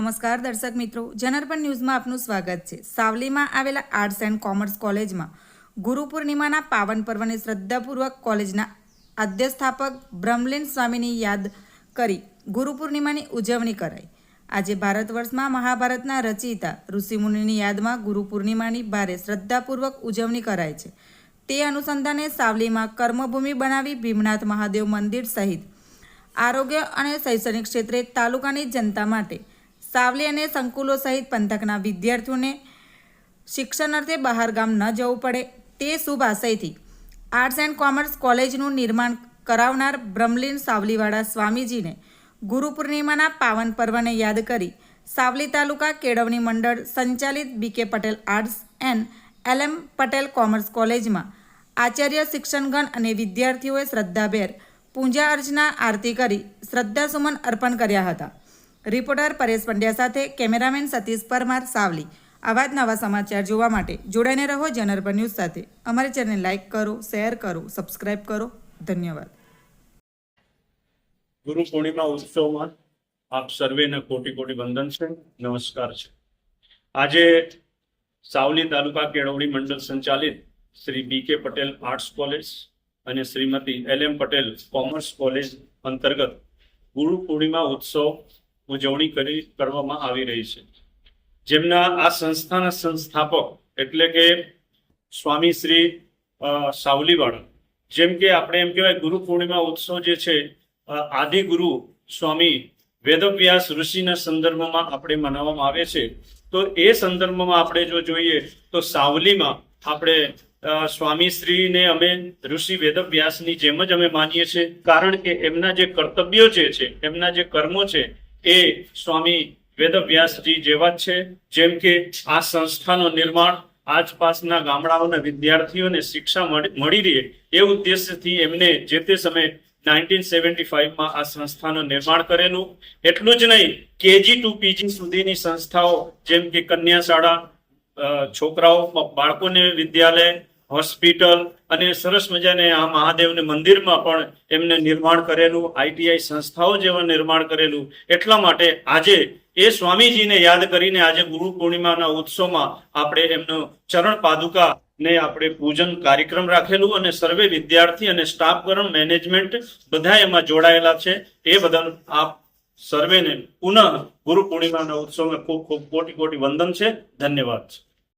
નમસ્કાર દર્શક મિત્રો જનરપન ન્યૂઝમાં આપનું સ્વાગત છે. સાવલીમાં આવેલા આર્ટ્સ એન્ડ કોમર્સ કોલેજમાં ગુરુ પૂર્ણિમાના પાવન પર્વને શ્રદ્ધાપૂર્વક કોલેજના અધ્યસ્થાપક બ્રહ્મલીન સ્વામીની યાદ કરી ગુરુ પૂર્ણિમાની ઉજવણી કરાઈ. આજે ભારત વર્ષમાં મહાભારતના રચયિતા ઋષિમુનિની યાદમાં ગુરુ પૂર્ણિમાની ભારે શ્રદ્ધાપૂર્વક ઉજવણી કરાય છે. તે અનુસંધાને સાવલીમાં કર્મભૂમિ બનાવી ભીમનાથ મહાદેવ મંદિર સહિત આરોગ્ય અને શૈક્ષણિક ક્ષેત્રે તાલુકાની જનતા માટે સાવલી અને સંકુલો સહિત પંથકના વિદ્યાર્થીઓને શિક્ષણાર્થે બહાર ગામ ન જવું પડે તે શુભ આશયથી આર્ટ્સ એન્ડ કોમર્સ કોલેજનું નિર્માણ કરાવનાર બ્રહ્મલીન સાવલીવાળા સ્વામીજીને ગુરુ પૂર્ણિમાના પાવન પર્વને યાદ કરી સાવલી તાલુકા કેળવણી મંડળ સંચાલિત BK Patel arts and L M Patel commerce કોલેજમાં આચાર્ય શિક્ષણગણ અને વિદ્યાર્થીઓએ શ્રદ્ધાભેર પૂજા અર્ચના આરતી કરી શ્રદ્ધાસુમન અર્પણ કર્યા હતા. રિપોર્ટર પરેશ પંડ્યા સાથે કેમેરામેન સતીશ પરમાર સાવલી. આવા જ નવા સમાચાર જોવા માટે જોડાઈને રહો જનરપર ન્યૂઝ સાથે. અમારી ચેનલ લાઇક કરો શેર કરો સબસ્ક્રાઇબ કરો. ધન્યવાદ. ગુરુ પૂર્ણિમા ઉત્સવમાં આપ સર્વેને કોટી કોટી વંદન છે. નમસ્કાર છે. આજે સાવલી તાલુકા કેળવણી મંડળ સંચાલિત શ્રી બી કે પટેલ આર્ટ્સ કોલેજ અને Shrimati L M Patel commerce college અંતર્ગત ગુરુ પૂર્ણિમા ઉત્સવ ઉજવણી કરી કરવામાં આવી રહી છે. જેમના આ સંસ્થાના સંસ્થાપક એટલે કે સ્વામી શ્રી સાવલીવાળા, જેમ કે આપણે એમ કહેવાય ગુરુ પૂર્ણિમા ઉત્સવ જે છે આદિ આદિગુરુ સ્વામી વેદવ્યાસ ઋષિના સંદર્ભમાં આપણે મનાવવામાં આવે છે. તો એ સંદર્ભમાં આપણે જો જોઈએ, તો સાવલીમાં આપણે સ્વામી શ્રીને અમે ઋષિ વેદવ્યાસની જેમ જ અમે માનીએ છીએ. કારણ કે એમના જે કર્તવ્યો જે છે, એમના જે કર્મો છે એ સ્વામી વેદવ્યાસજી જેવા જ છે. જેમ કે આ સંસ્થાનું નિર્માણ આસપાસના ગામડાઓના વિદ્યાર્થીઓને શિક્ષા મળી રહે એ ઉદ્દેશ્યથી એમને જે તે સમયે નાઇન્ટીન સેવન્ટી ફાઈવમાં આ સંસ્થાનું નિર્માણ કરેલું. એટલું જ નહીં, કેજી ટુ પીજી સુધીની સંસ્થાઓ જેમ કે કન્યા શાળા છોકરાઓ, બાળકોને વિદ્યાલય હોસ્પિટલ અને સરસ મજાને આ મહાદેવને મંદિરમાં પણ એમને નિર્માણ કરેલું આઈટીઆઈ સંસ્થાઓ જેવા નિર્માણ કરેલું. એટલા માટે આજે એ સ્વામીજીને યાદ કરીને આજે ગુરુ પૂર્ણિમાના ઉત્સવમાં આપણે એમનો ચરણ પાદુકા ને આપણે પૂજન કાર્યક્રમ રાખેલું અને સર્વે વિદ્યાર્થી અને સ્ટાફ સ્ટાફગણ મેનેજમેન્ટ બધા એમાં જોડાયેલા છે. એ બદલ આપ સર્વેને પુનઃ ગુરુ પૂર્ણિમાના ઉત્સવમાં ખૂબ ખૂબ કોટી કોટી વંદન છે. ધન્યવાદ.